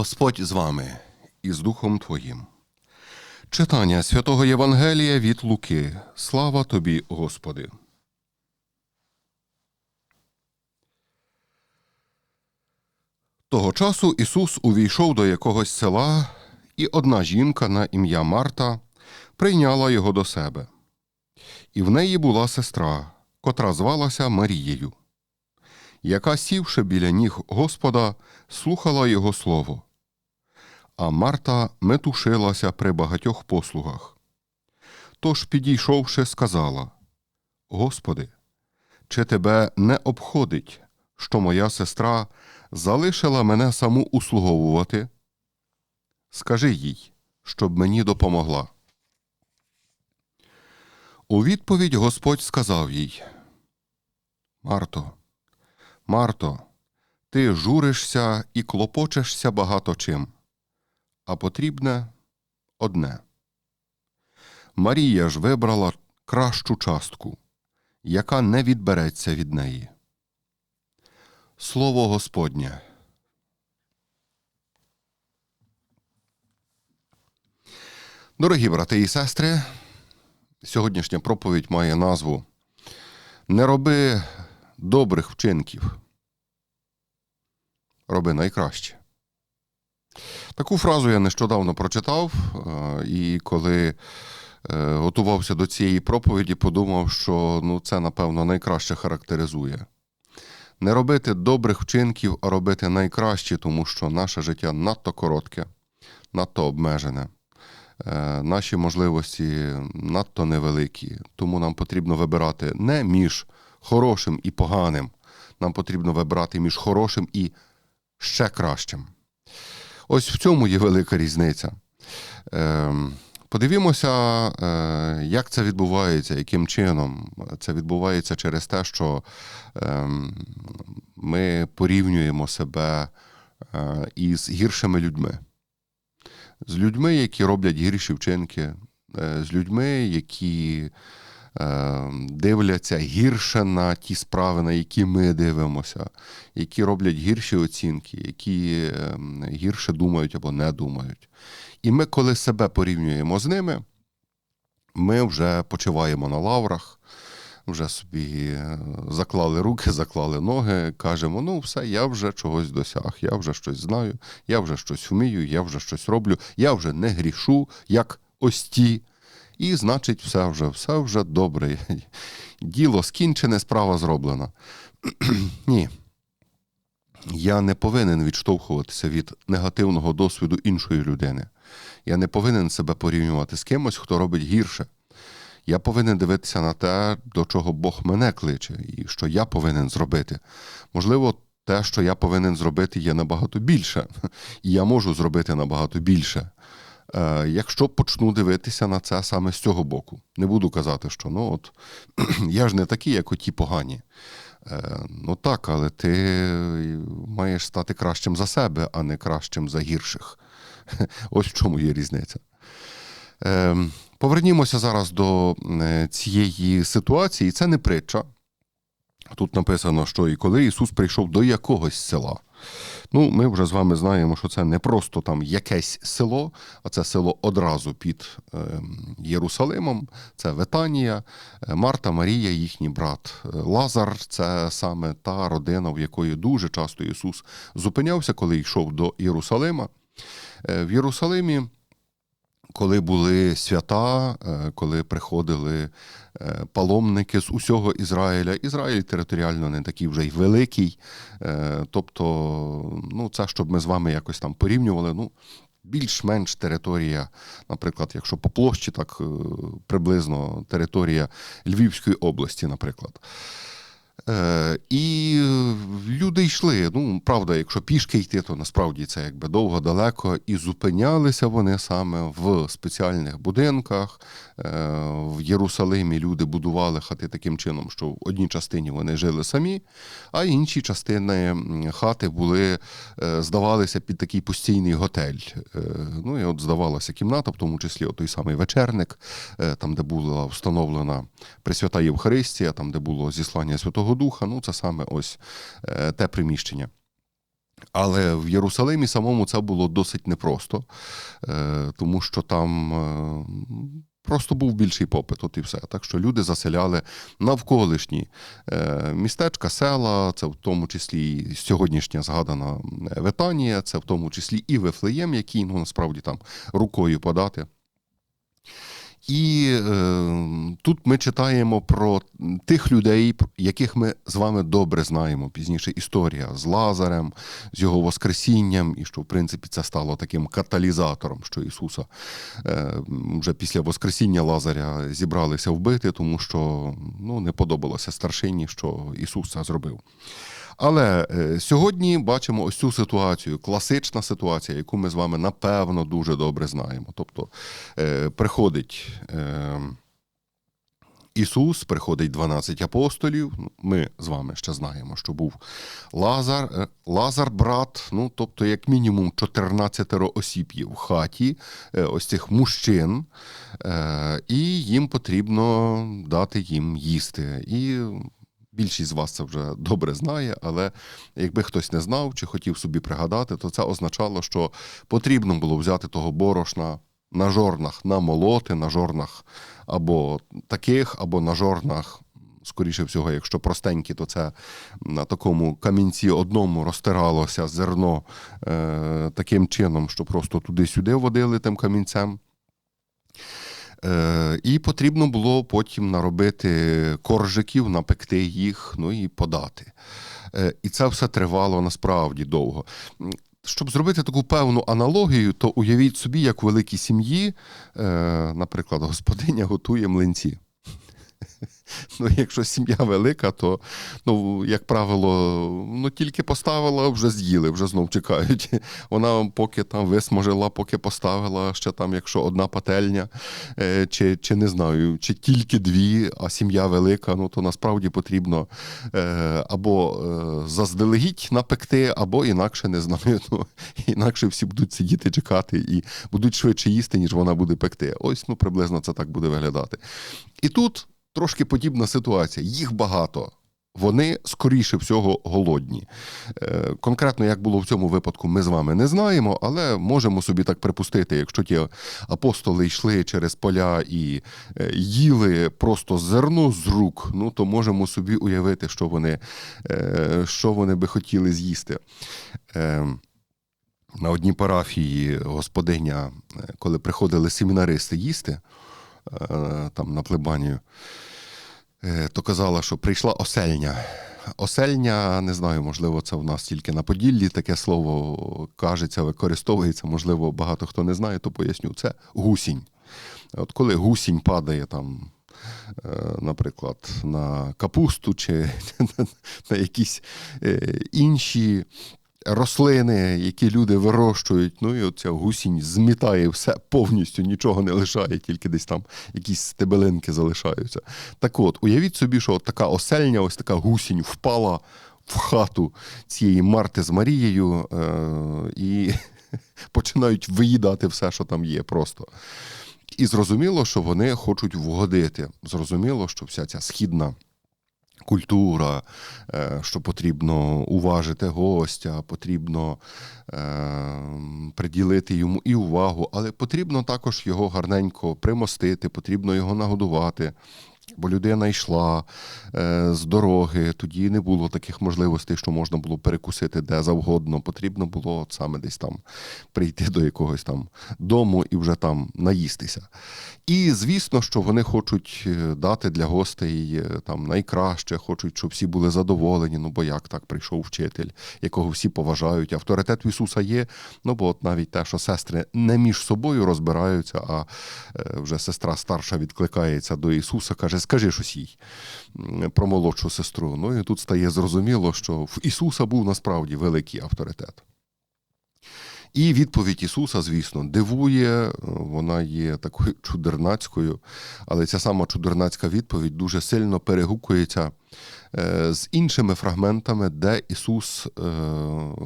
Господь з вами і з Духом Твоїм. Читання святого Євангелія від Луки. Слава тобі, Господи. Того часу Ісус увійшов до якогось села, і одна жінка на ім'я Марта прийняла його до себе. І в неї була сестра, котра звалася Марією, яка, сівши біля ніг Господа, слухала його слово. А Марта метушилася при багатьох послугах. Тож, підійшовши, сказала: Господи, чи тебе не обходить, що моя сестра залишила мене саму услуговувати? Скажи їй, щоб мені допомогла. У відповідь Господь сказав їй: Марто, Марто, ти журишся і клопочешся багато чим, а потрібне одне. Марія ж вибрала кращу частку, яка не відбереться від неї. Слово Господнє. Дорогі брати і сестри, сьогоднішня проповідь має назву Не роби добрих вчинків. Роби найкраще. Таку фразу я нещодавно прочитав, е, і коли е, готувався до цієї проповіді, подумав, що ну, це, напевно, найкраще характеризує. Не робити добрих вчинків, а робити найкраще, тому що наше життя надто коротке, надто обмежене. Е, Наші можливості надто невеликі, тому нам потрібно вибирати не між хорошим і поганим. Нам потрібно вибирати між хорошим і ще кращим. Ось в цьому є велика різниця. Ем, Подивімося, е, як це відбувається, яким чином. Це відбувається через те, що ем, ми порівнюємо себе е, із гіршими людьми. З людьми, які роблять гірші вчинки, е, з людьми, які дивляться гірше на ті справи, на які ми дивимося, які роблять гірші оцінки, які е, гірше думають або не думають. І ми, коли себе порівнюємо з ними, ми вже почиваємо на лаврах, вже собі е, заклали руки, заклали ноги, кажемо: ну, все, я вже чогось досяг, я вже щось знаю, я вже щось вмію, я вже щось роблю, я вже не грішу, як ось ті. І, значить, все вже, все вже добре. Діло скінчене, справа зроблена. Ні. Я не повинен відштовхуватися від негативного досвіду іншої людини. Я не повинен себе порівнювати з кимось, хто робить гірше. Я повинен дивитися на те, до чого Бог мене кличе, і що я повинен зробити. Можливо, те, що я повинен зробити, є набагато більше, і я можу зробити набагато більше. Е, Якщо почну дивитися на це саме з цього боку, не буду казати, що ну от я ж не такий, як оті погані. Е, Ну так, але ти маєш стати кращим за себе, а не кращим за гірших. Ось в чому є різниця. Е, Повернімося зараз до цієї ситуації. Це не притча. Тут написано, що і коли Ісус прийшов до якогось села. Ну, ми вже з вами знаємо, що це не просто там якесь село, а це село одразу під е, Єрусалимом. Це Ветанія, Е, Марта, Марія, їхній брат Е, Лазар. Це саме та родина, в якої дуже часто Ісус зупинявся, коли йшов до Єрусалима. Е, В Єрусалимі коли були свята, е, коли приходили е, паломники з усього Ізраїля, Ізраїль територіально не такий вже й великий. е, Тобто, ну, це щоб ми з вами якось там порівнювали. Ну, більш-менш територія, наприклад, якщо по площі, так приблизно територія Львівської області, наприклад. Е, і люди йшли. Ну, правда, якщо пішки йти, то насправді це якби довго далеко. І зупинялися вони саме в спеціальних будинках. Е, В Єрусалимі люди будували хати таким чином, що в одній частині вони жили самі, а інші частини хати були, е, здавалися під такий постійний готель. Е, Ну і от здавалася кімната, в тому числі той самий вечерник, е, там, де була встановлена Пресвята Євхаристія, там, де було зіслання Святого Духа. Ну, це саме ось е, те приміщення. Але в Єрусалимі самому це було досить непросто, е, тому що там е, просто був більший попит, от і все. Так що люди заселяли навколишні містечка, села, це в тому числі сьогоднішня згадана Ветанія, це в тому числі і Вифлеєм, який ну, насправді там рукою подати. І е, тут ми читаємо про тих людей, яких ми з вами добре знаємо. Пізніше історія з Лазарем, з його Воскресінням, і що, в принципі, це стало таким каталізатором, що Ісуса е, вже після Воскресіння Лазаря зібралися вбити, тому що ну, не подобалося старшині, що Ісус це зробив. Але е, сьогодні бачимо ось цю ситуацію, класична ситуація, яку ми з вами напевно дуже добре знаємо. Тобто е, приходить. Е, Ісус, приходить 12 апостолів. Ну, Ми з вами ще знаємо, що був Лазар, е, Лазар, брат, ну тобто, як мінімум, 14 осіб є в хаті, ось цих мужчин, і їм потрібно дати їм їсти. І Більшість з вас це вже добре знає, але якби хтось не знав чи хотів собі пригадати, то це означало, що потрібно було взяти того борошна на жорнах намолоти, на жорнах або таких, або на жорнах. Скоріше всього, якщо простенькі, то це на такому камінці одному розтиралося зерно е, таким чином, що просто туди-сюди водили тим камінцем. Е, І потрібно було потім наробити коржиків, напекти їх, ну і подати. Е, І це все тривало насправді довго. Щоб зробити таку певну аналогію, то уявіть собі, як у великій сім'ї, е, наприклад, господиня готує млинці. Ну, якщо сім'я велика, то, ну, як правило, ну, тільки поставила, вже з'їли, вже знов чекають. Вона поки там висмажила, поки поставила, ще там, якщо одна пательня, е, чи чи не знаю, чи тільки дві, а сім'я велика, ну то насправді потрібно е, або е, заздалегідь напекти, або інакше не знаю. ну, Інакше всі будуть сидіти, чекати і будуть швидше їсти, ніж вона буде пекти. Ось ну, приблизно це так буде виглядати. І тут трошки подібна ситуація. Їх багато. Вони скоріше всього голодні. Е, конкретно, як було в цьому випадку, ми з вами не знаємо, але можемо собі так припустити, якщо ті апостоли йшли через поля і е, їли просто зерно з рук, ну то можемо собі уявити, що вони, е, що вони би хотіли з'їсти. На одній парафії господиня, коли приходили семінаристи їсти там на плебанію, Е, то казала, що прийшла осельня. Осельня, не знаю, можливо, це в нас тільки на Поділлі таке слово кажеться, використовується, можливо, багато хто не знає, то поясню. Це гусінь. От коли гусінь падає там, е, наприклад, на капусту чи на якісь е, інші рослини, які люди вирощують, ну і оця гусінь змітає все повністю, нічого не лишає, тільки десь там якісь стебелинки залишаються. Так от, уявіть собі, що от така осельня, ось така гусінь впала в хату цієї Марти з Марією е- і починають виїдати все, що там є, просто. І зрозуміло, що вони хочуть вгодити. Зрозуміло, що вся ця східна культура, е, що потрібно уважити гостя, потрібно е, приділити йому і увагу, але потрібно також його гарненько примостити, потрібно його нагодувати бо людина йшла е, з дороги, тоді не було таких можливостей, що можна було перекусити де завгодно. Потрібно було от саме десь там прийти до якогось там дому і вже там наїстися. І звісно, що вони хочуть е, дати для гостей е, там найкраще, хочуть, щоб всі були задоволені. Ну бо як так прийшов вчитель, якого всі поважають. Авторитет в Ісуса є. Ну бо от навіть те, що сестри не між собою розбираються, а вже сестра старша відкликається до Ісуса, каже скажи щось їй про молодшу сестру. Ну і тут стає зрозуміло, що в Ісуса був насправді великий авторитет. І відповідь Ісуса, звісно, дивує, вона є такою чудернацькою, але ця сама чудернацька відповідь дуже сильно перегукується е, з іншими фрагментами, де Ісус е,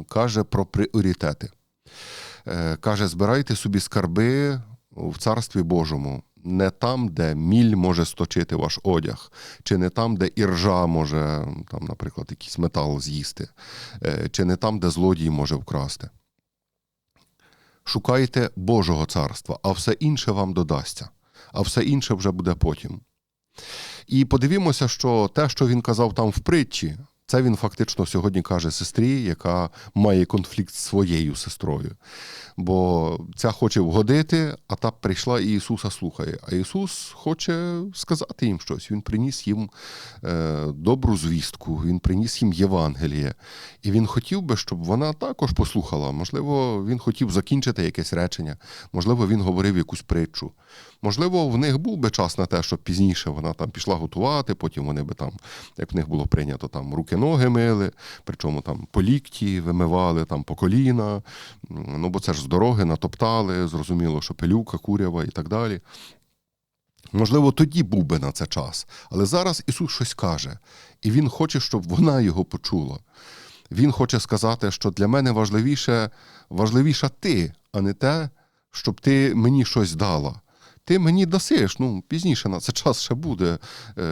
каже про пріоритети. Е, каже: збирайте собі скарби в Царстві Божому не там, де міль може сточити ваш одяг, чи не там, де іржа може, там, наприклад, якийсь метал з'їсти, е, чи не там, де злодій може вкрасти. Шукайте Божого царства, а все інше вам додасться, а все інше вже буде потім. І подивімося, що те, що він казав там в притчі, це він фактично сьогодні каже сестрі, яка має конфлікт з своєю сестрою. Бо ця хоче вгодити, а та прийшла і Ісуса слухає. А Ісус хоче сказати їм щось. Він приніс їм е, добру звістку, Він приніс їм Євангеліє. І він хотів би, щоб вона також послухала. Можливо, він хотів закінчити якесь речення, можливо, він говорив якусь притчу. Можливо, в них був би час на те, щоб пізніше вона там пішла готувати, потім вони би там, як в них було прийнято, там руки-ноги мили, причому там по лікті вимивали, там по коліна. Ну, бо це ж з дороги натоптали, зрозуміло, що пилюка, курява і так далі. Можливо, тоді був би на це час. Але зараз Ісус щось каже, і Він хоче, щоб вона його почула. Він хоче сказати, що для мене важливіше, важливіша ти, а не те, щоб ти мені щось дала. Ти мені дасиш, ну пізніше на це час ще буде. Е,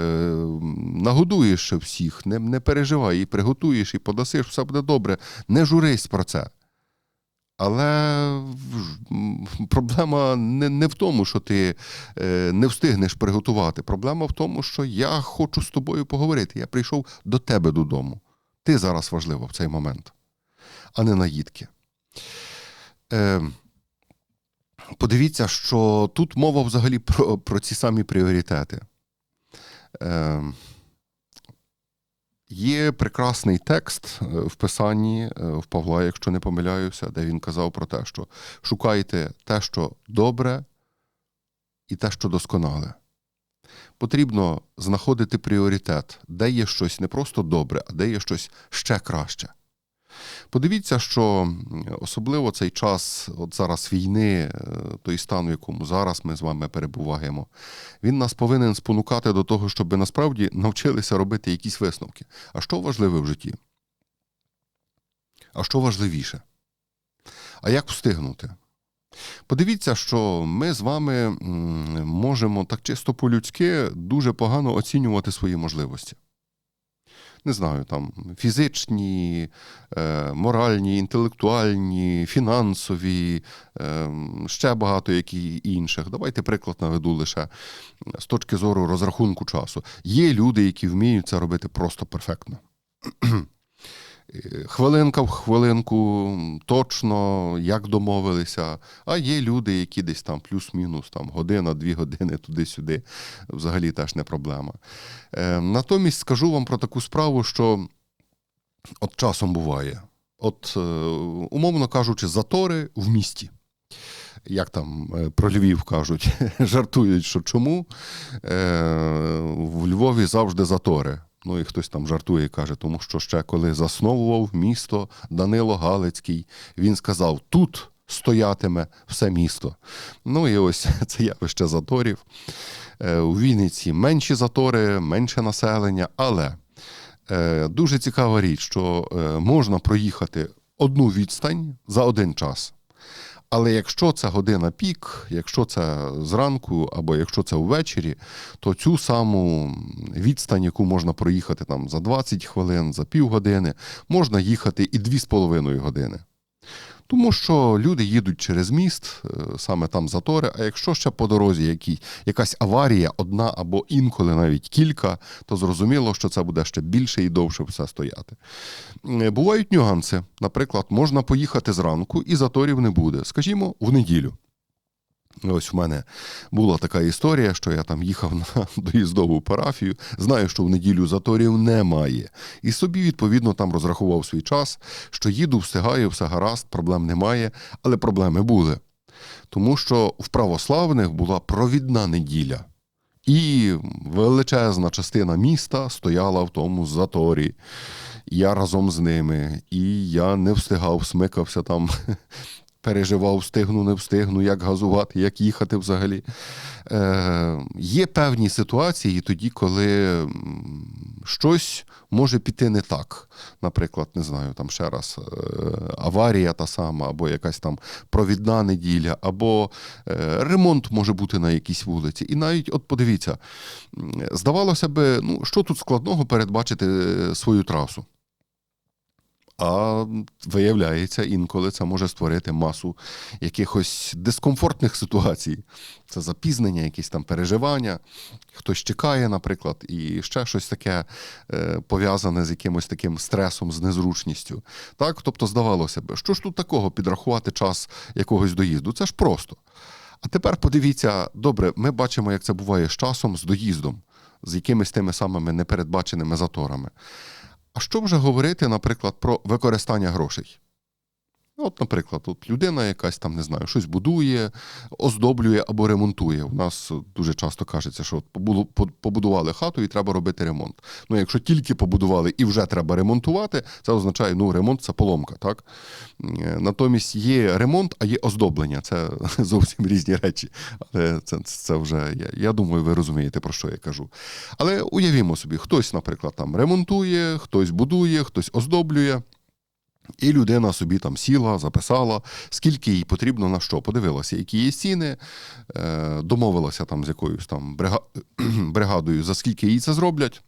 нагодуєш ще всіх, не, не переживай, і приготуєш, і подасиш, все буде добре. Не журись про це. Але проблема не, не в тому, що ти е, не встигнеш приготувати. Проблема в тому, що я хочу з тобою поговорити. Я прийшов до тебе додому. Ти зараз важлива в цей момент, а не наїдки. Е, подивіться, що тут мова взагалі про, про ці самі пріоритети. Е, Є прекрасний текст е, в Писанні е, в Павла, якщо не помиляюся, де він казав про те, що шукайте те, що добре, і те, що досконале. Потрібно знаходити пріоритет, де є щось не просто добре, а де є щось ще краще. Подивіться, що особливо цей час, от зараз війни, е, той стан, в якому зараз ми з вами перебуваємо, він нас повинен спонукати до того, щоб ми насправді навчилися робити якісь висновки. А що важливе в житті? А що важливіше? А як встигнути? Подивіться, що ми з вами можемо так чисто по-людськи дуже погано оцінювати свої можливості. Не знаю, там фізичні, е, моральні, інтелектуальні, фінансові, е, ще багато які інших. Давайте приклад наведу лише з точки зору розрахунку часу. Є люди, які вміють це робити просто перфектно. Хвилинка в хвилинку, точно, як домовилися. А є люди, які десь там плюс-мінус, там година, дві години туди-сюди, взагалі теж не проблема. Е, натомість скажу вам про таку справу, що от часом буває. От, е, умовно кажучи, затори в місті. Як там е, про Львів кажуть, жартують, що чому е, в Львові завжди затори. Ну і хтось там жартує і каже, тому що ще коли засновував місто Данило Галицький, він сказав: тут стоятиме все місто. Ну і ось це явище заторів. Е, У Вінниці менші затори, менше населення, але е, дуже цікава річ, що е, можна проїхати одну відстань за один час. Але якщо це година пік, якщо це зранку або якщо це ввечері, то цю саму відстань, яку можна проїхати там за 20 хвилин, за півгодини, можна їхати і 2,5 години. Тому що люди їдуть через міст, е, саме там затори. А якщо ще по дорозі які, якась аварія, одна або інколи навіть кілька, то зрозуміло, що це буде ще більше і довше все стояти. Е, Бувають нюанси. Наприклад, можна поїхати зранку і заторів не буде. Скажімо, в неділю. Ось в мене була така історія, що я там їхав на доїздову парафію, знаю, що в неділю заторів немає. І собі, відповідно, там розрахував свій час, що їду, встигаю, все гаразд, проблем немає, але проблеми були. Тому що в православних була провідна неділя. І величезна частина міста стояла в тому заторі. Я разом з ними, і я не встигав, смикався там переживав, встигну, не встигну, як газувати, як їхати взагалі. Е, Є певні ситуації тоді, коли щось може піти не так. Наприклад, не знаю, там ще раз е, аварія та сама, або якась там провідна неділя, або е, ремонт може бути на якійсь вулиці. І навіть, от подивіться, здавалося би, ну що тут складного передбачити е, свою трасу? А виявляється, інколи це може створити масу якихось дискомфортних ситуацій. Це запізнення, якісь там переживання, хтось чекає, наприклад, і ще щось таке е, пов'язане з якимось таким стресом, з незручністю. Так, тобто, здавалося б, що ж тут такого підрахувати час якогось доїзду? Це ж просто. А тепер подивіться, добре, ми бачимо, як це буває з часом, з доїздом, з якимись тими самими непередбаченими заторами. А що вже говорити, наприклад, про використання грошей? Ну, От, наприклад, от людина якась там, не знаю, щось будує, оздоблює або ремонтує. У нас дуже часто кажеться, що от побудували хату і треба робити ремонт. Ну, якщо тільки побудували і вже треба ремонтувати, це означає, ну, ремонт це поломка, так? Е, Натомість є ремонт, а є оздоблення. Це зовсім різні речі. Але це, це вже, я, я думаю, ви розумієте, про що я кажу. Але уявімо собі, хтось, наприклад, там ремонтує, хтось будує, хтось оздоблює. І людина собі там сіла, записала, скільки їй потрібно на що. Подивилася, які є ціни, е, домовилася там з якоюсь там бригадою, за скільки їй це зроблять.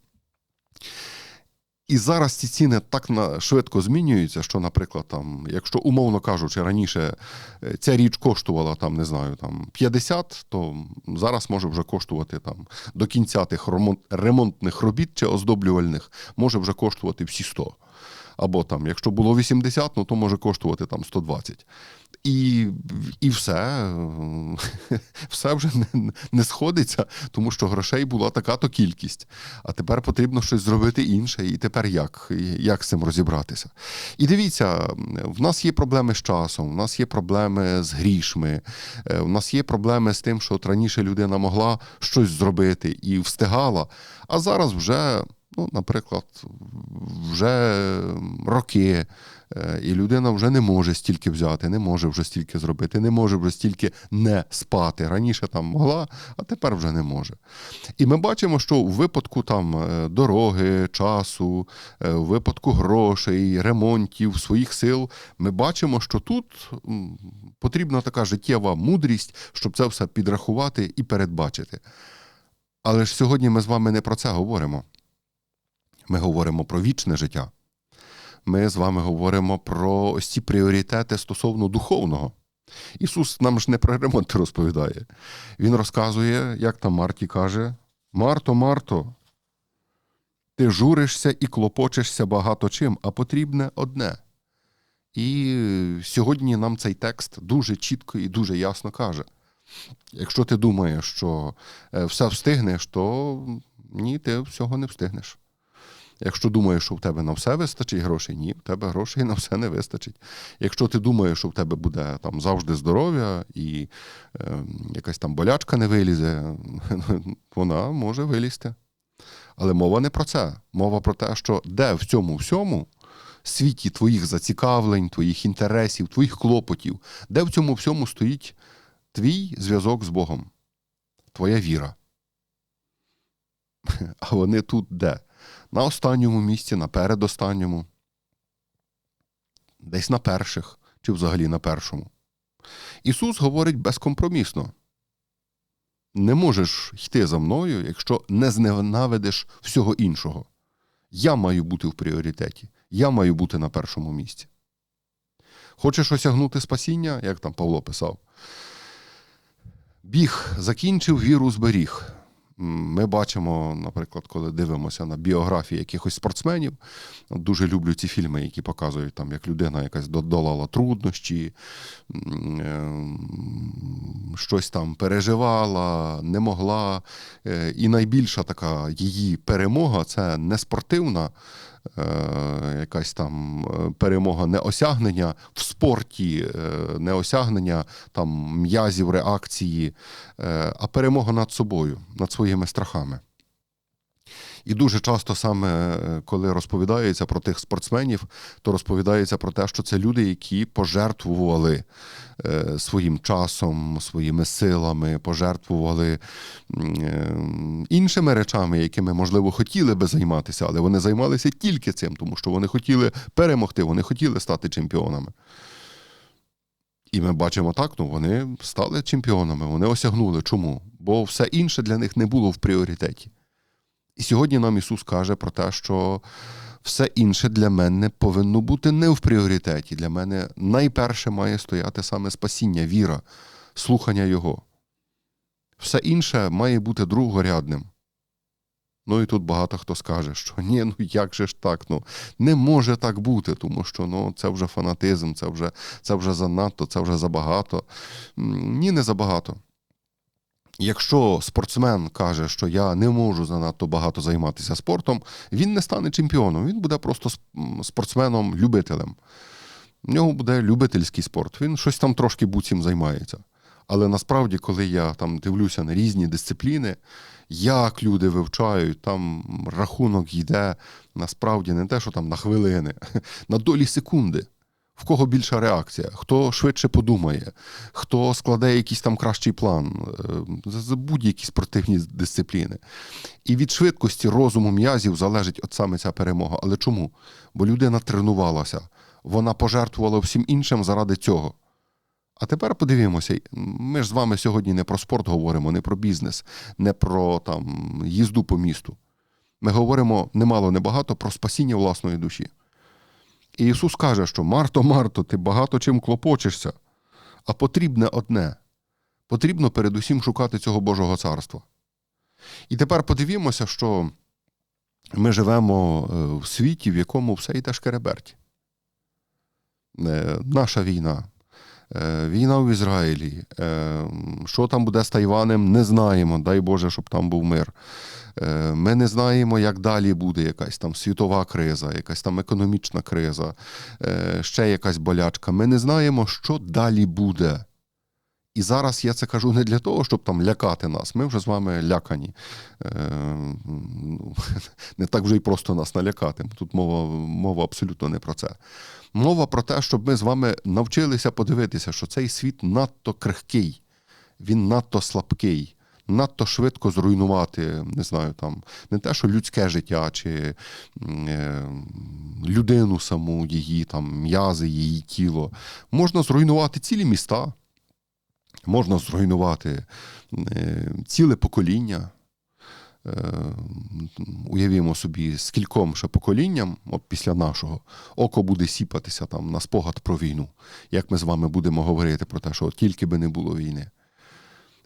І зараз ці ціни так швидко змінюються, що, наприклад, там, якщо, умовно кажучи, раніше е, ця річ коштувала там, не знаю, там 50, то зараз може вже коштувати там до кінця тих ремонтних робіт чи оздоблювальних, може вже коштувати всі 100. Або там, якщо було 80, ну то може коштувати там 120. І, і все, все вже не, не сходиться, тому що грошей була така-то кількість. А тепер потрібно щось зробити інше. І тепер як? Як з цим розібратися? І дивіться, в нас є проблеми з часом, в нас є проблеми з грішми, е, в нас є проблеми з тим, що от раніше людина могла щось зробити і встигала, а зараз вже. Ну, наприклад, вже роки, е, і людина вже не може стільки взяти, не може вже стільки зробити, не може вже стільки не спати. Раніше там могла, а тепер вже не може. І ми бачимо, що у випадку там е, дороги, часу, е, у випадку грошей, ремонтів, своїх сил, ми бачимо, що тут потрібна така життєва мудрість, щоб це все підрахувати і передбачити. Але ж сьогодні ми з вами не про це говоримо. Ми говоримо про вічне життя. Ми з вами говоримо про ось ці пріоритети стосовно духовного. Ісус нам ж не про ремонт розповідає. Він розказує, як там Марті каже: Марто, Марто, ти журишся і клопочешся багато чим, а потрібне одне. І сьогодні нам цей текст дуже чітко і дуже ясно каже: якщо ти думаєш, що е, все встигнеш, то ні, ти всього не встигнеш. Якщо думаєш, що в тебе на все вистачить грошей, ні, в тебе грошей на все не вистачить. Якщо ти думаєш, що в тебе буде там завжди здоров'я і е, якась там болячка не вилізе, вона може вилізти. Але мова не про це. Мова про те, що де в цьому всьому світі твоїх зацікавлень, твоїх інтересів, твоїх клопотів, де в цьому всьому стоїть твій зв'язок з Богом, твоя віра. А вони тут де? На останньому місці, на передостанньому, десь на перших чи взагалі на першому. Ісус говорить безкомпромісно. Не можеш йти за мною, якщо не зненавидиш всього іншого. Я маю бути в пріоритеті, я маю бути на першому місці. Хочеш осягнути спасіння, як там Павло писав. Біг закінчив, віру зберіг. Ми бачимо, наприклад, коли дивимося на біографії якихось спортсменів, дуже люблю ці фільми, які показують, там, як людина якась додолала труднощі, е, щось там переживала, не могла. Е, І найбільша така її перемога це не спортивна. Е, Якась там е, перемога не осягнення в спорті, неосягнення не осягнення там м'язів, реакції, е, а перемога над собою, над своїми страхами. І дуже часто саме е, коли розповідається про тих спортсменів, то розповідається про те, що це люди, які пожертвували е, своїм часом, своїми силами, пожертвували е, іншими речами, якими, можливо, хотіли би займатися, але вони займалися тільки цим, тому що вони хотіли перемогти, вони хотіли стати чемпіонами. І ми бачимо так, ну вони стали чемпіонами, вони осягнули. Чому? Бо все інше для них не було в пріоритеті. І сьогодні нам Ісус каже про те, що все інше для мене повинно бути не в пріоритеті. Для мене найперше має стояти саме спасіння, віра, слухання Його. Все інше має бути другорядним. Ну і тут багато хто скаже, що ні, ну як же ж так? Ну не може так бути, тому що ну, це вже фанатизм, це вже, це вже занадто, це вже забагато. Ні, не забагато. Якщо спортсмен каже, що я не можу занадто багато займатися спортом, він не стане чемпіоном, він буде просто спортсменом-любителем. У нього буде любительський спорт. Він щось там трошки буцім займається. Але насправді, коли я там дивлюся на різні дисципліни, як люди вивчають, там рахунок йде насправді не те, що там на хвилини, на долі секунди. В кого більша реакція, хто швидше подумає, хто складе якийсь там кращий план, е, будь-які спортивні дисципліни. І від швидкості розуму м'язів залежить от саме ця перемога. Але чому? Бо людина тренувалася, вона пожертвувала всім іншим заради цього. А тепер подивімося, ми ж з вами сьогодні не про спорт говоримо, не про бізнес, не про там, їзду по місту. Ми говоримо немало, небагато про спасіння власної душі. І Ісус каже, що Марто, Марто, ти багато чим клопочешся, а потрібне одне. Потрібно передусім шукати цього Божого царства. І тепер подивімося, що ми живемо е, в світі, в якому все йде шкереберть. Е, Наша війна, е, війна в Ізраїлі. Що там буде з Тайванем, не знаємо. Дай Боже, щоб там був мир. Е, Ми не знаємо, як далі буде якась там світова криза, якась там економічна криза, е, ще якась болячка. Ми не знаємо, що далі буде. І зараз я це кажу не для того, щоб там лякати нас. Ми вже з вами лякані. Е, ну, Не так вже й просто нас налякати. Тут мова, мова абсолютно не про це. Мова про те, щоб ми з вами навчилися подивитися, що цей світ надто крихкий, він надто слабкий, надто швидко зруйнувати, не знаю, там не те, що людське життя, чи е, людину саму, її там м'язи, її тіло. Можна зруйнувати цілі міста, можна зруйнувати е, ціле покоління. Е, Уявімо собі, скільком ще поколінням, от після нашого, око буде сіпатися там на спогад про війну, як ми з вами будемо говорити про те, що тільки би не було війни.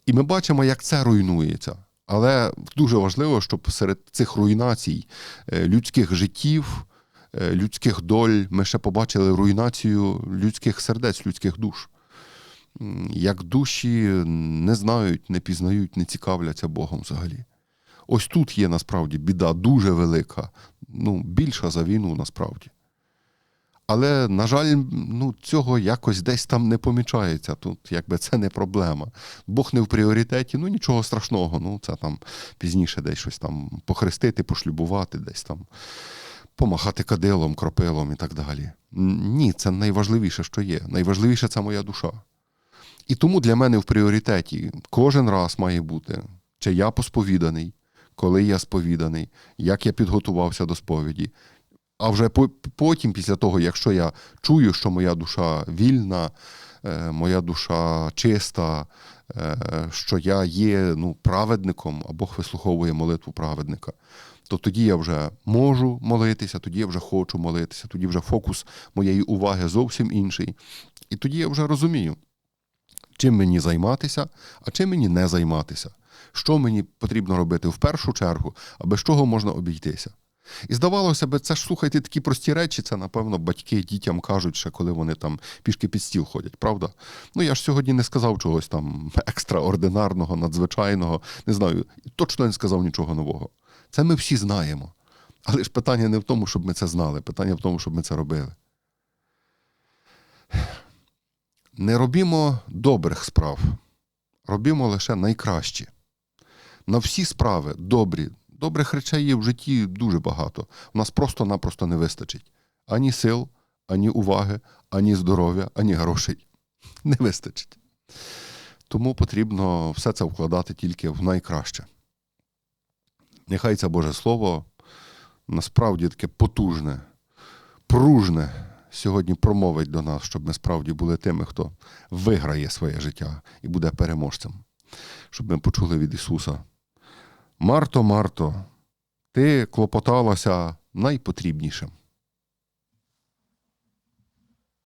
І ми бачимо, як це руйнується. Але дуже важливо, щоб серед цих руйнацій е, людських життів, е, людських доль, ми ще побачили руйнацію людських сердець, людських душ. Як душі не знають, не пізнають, не цікавляться Богом взагалі. Ось тут є насправді біда дуже велика, ну, більша за війну насправді. Але, на жаль, ну, цього якось десь там не помічається. Тут якби це не проблема. Бог не в пріоритеті, ну нічого страшного. Ну, це там пізніше десь щось там похрестити, пошлюбувати, десь там помахати кадилом, кропилом і так далі. Ні, це найважливіше, що є. Найважливіше це моя душа. І тому для мене в пріоритеті кожен раз має бути, чи я посповіданий, коли я сповіданий, як я підготувався до сповіді. А вже потім, після того, якщо я чую, що моя душа вільна, е, моя душа чиста, е, що я є ну, праведником, а Бог вислуховує молитву праведника, то тоді я вже можу молитися, тоді я вже хочу молитися, тоді вже фокус моєї уваги зовсім інший. І тоді я вже розумію, чим мені займатися, а чим мені не займатися. Що мені потрібно робити в першу чергу, а без чого можна обійтися. І здавалося б, це ж слухайте такі прості речі, це, напевно, батьки дітям кажуть, ще коли вони там пішки під стіл ходять, правда? Ну я ж сьогодні не сказав чогось там екстраординарного, надзвичайного, не знаю, точно не сказав нічого нового. Це ми всі знаємо. Але ж питання не в тому, щоб ми це знали, питання в тому, щоб ми це робили. Не робімо добрих справ, робімо лише найкращі. На всі справи добрі, Добрих речей є в житті дуже багато. У нас просто-напросто не вистачить ані сил, ані уваги, ані здоров'я, ані грошей. Не вистачить. Тому потрібно все це вкладати тільки в найкраще. Нехай це Боже Слово насправді таке потужне, пружне сьогодні промовить до нас, щоб ми справді були тими, хто виграє своє життя і буде переможцем. Щоб ми почули від Ісуса. Марто, Марто, ти клопоталася найпотрібнішим.